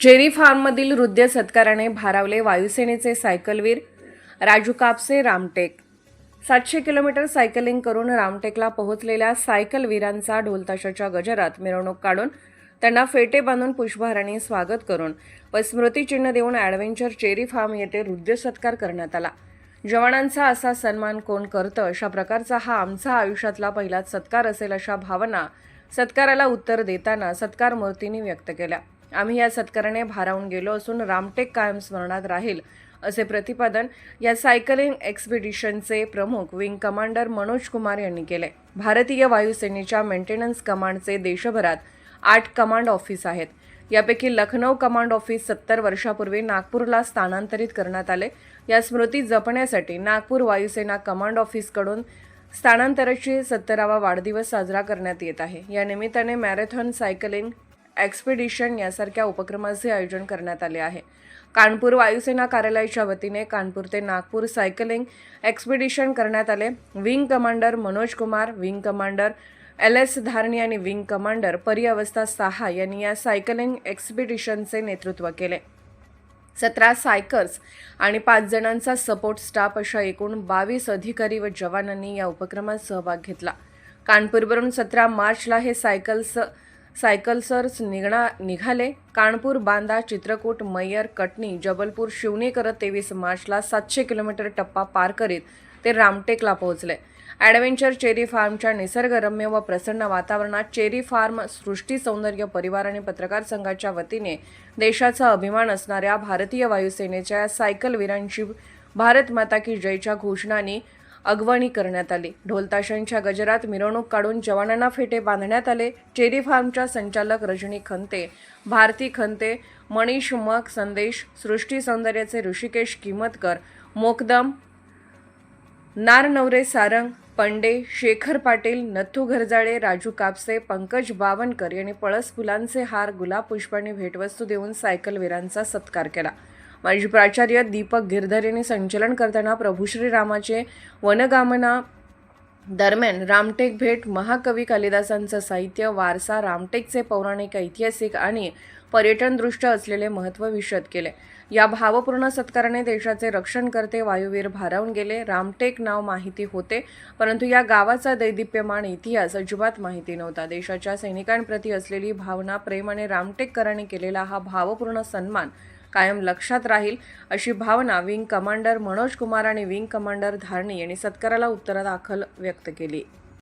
Cherry फार्ममधील हृदय सत्काराने भारावले वायुसेनेचे सायकलवीर राजू कापसे रामटेक. सातशे kilometre cycling करून रामटेकला पोहोचलेल्या सायकलवीरांचा ढोलताशाच्या गजरात मिरवणूक काढून त्यांना फेटे बांधून पुष्पहाराने स्वागत करून व स्मृतिचिन्ह देऊन ॲडव्हेंचर चेरी फार्म येथे हृदय सत्कार करण्यात आला. जवानांचा असा सन्मान कोण करतं अशा प्रकारचा हा आमचा आयुष्यातला पहिलाच सत्कार असेल अशा भावना सत्काराला उत्तर देताना सत्कार मूर्तींनी व्यक्त केल्या. आम्ही या सत्काराने भारावून गेलो असून रामटेक कायम स्मरणात राहील असे प्रतिपादन या सायकलिंग एक्सपिडिशनचे प्रमुख विंग कमांडर मनोज कुमार यांनी केले. भारतीय वायुसेनेच्या मेंटेनन्स कमांडचे देशभरात आठ कमांड ऑफिस आहेत. यापैकी लखनौ कमांड ऑफिस सत्तर वर्षापूर्वी नागपूरला स्थानांतरित करण्यात आले. या स्मृती जपण्यासाठी नागपूर वायुसेना कमांड ऑफिसकडून स्थानांतराची सत्तरावा वाढदिवस साजरा करण्यात येत आहे. या निमित्ताने मॅरेथॉन सायकलिंग एक्सपिडिशन यासारख्या उपक्रमाचे आयोजन करण्यात आले आहे. कानपूर वायुसेना कार्यालयाच्या वतीने कानपूर ते नागपूर सायकलिंग एक्सपिडिशन करण्यात आले. Wing commander Manoj Kumar wing commander L S Dharani आणि विंग कमांडर परिअवस्था साहा यांनी या सायकलिंग एक्सपिडिशनचे नेतृत्व केले. सतरा सायकर्स आणि पाच जणांचा सपोर्ट स्टाफ अशा एकूण बावीस अधिकारी व जवानांनी या उपक्रमात सहभाग घेतला. कानपूरवरून सतरा मार्चला हे सायकल्स सायकलसर्स निघणा निघाले. कानपूर बांदा चित्रकूट मैयर कटनी जबलपूर शिवनी करत तेवीस मार्चला सातशे किलोमीटर टप्पा पार करीत ते रामटेकला पोहोचले. ॲडव्हेंचर चेरी फार्मच्या निसर्गरम्य व प्रसन्न वातावरणात चेरी फार्म सृष्टी सौंदर्य परिवार आणि पत्रकार संघाच्या वतीने देशाचा अभिमान असणाऱ्या भारतीय वायुसेनेच्या सायकलवीरांची भारत माता की जयच्या घोषणांनी अगवणी करण्यात आली. ढोलताशांच्या गजरात मिरवणूक काढून जवानांना फेटे बांधण्यात आले. चेरी फार्मच्या संचालक रजनी खंते भारती खंते मनीष मग संदेश सृष्टी सौंदर्याचे ऋषिकेश किमतकर मोकदम नारनवरे सारंग पंडे शेखर पाटील नथू घरजाळे राजू कापसे पंकज बावनकर यांनी पळस फुलांचे हार गुलाब पुष्पांनी भेटवस्तू देऊन सायकलवीरांचा सत्कार केला. माजी प्राचार्य दीपक गिरधर यांनी संचलन करताना प्रभू श्रीरामाचे वनगामना दरम्यान रामटेक भेट महाकवी कालिदासांचं साहित्य वारसा रामटेकचे पौराणिक ऐतिहासिक आणि पर्यटनदृष्ट्या असलेले महत्त्व विशद केले. या भावपूर्ण सत्काराने देशाचे रक्षण करते वायुवीर भारावून गेले. रामटेक नाव माहिती होते परंतु या गावाचा दैदिप्यमान इतिहास अजिबात माहिती नव्हता. देशाच्या सैनिकांप्रती असलेली भावना प्रेम आणि रामटेककरांनी केलेला हा भावपूर्ण सन्मान कायम लक्षात राहील अशी भावना विंग कमांडर मनोज कुमार आणि विंग कमांडर धारणी यांनी सत्काराला उत्तरादाखल व्यक्त केली.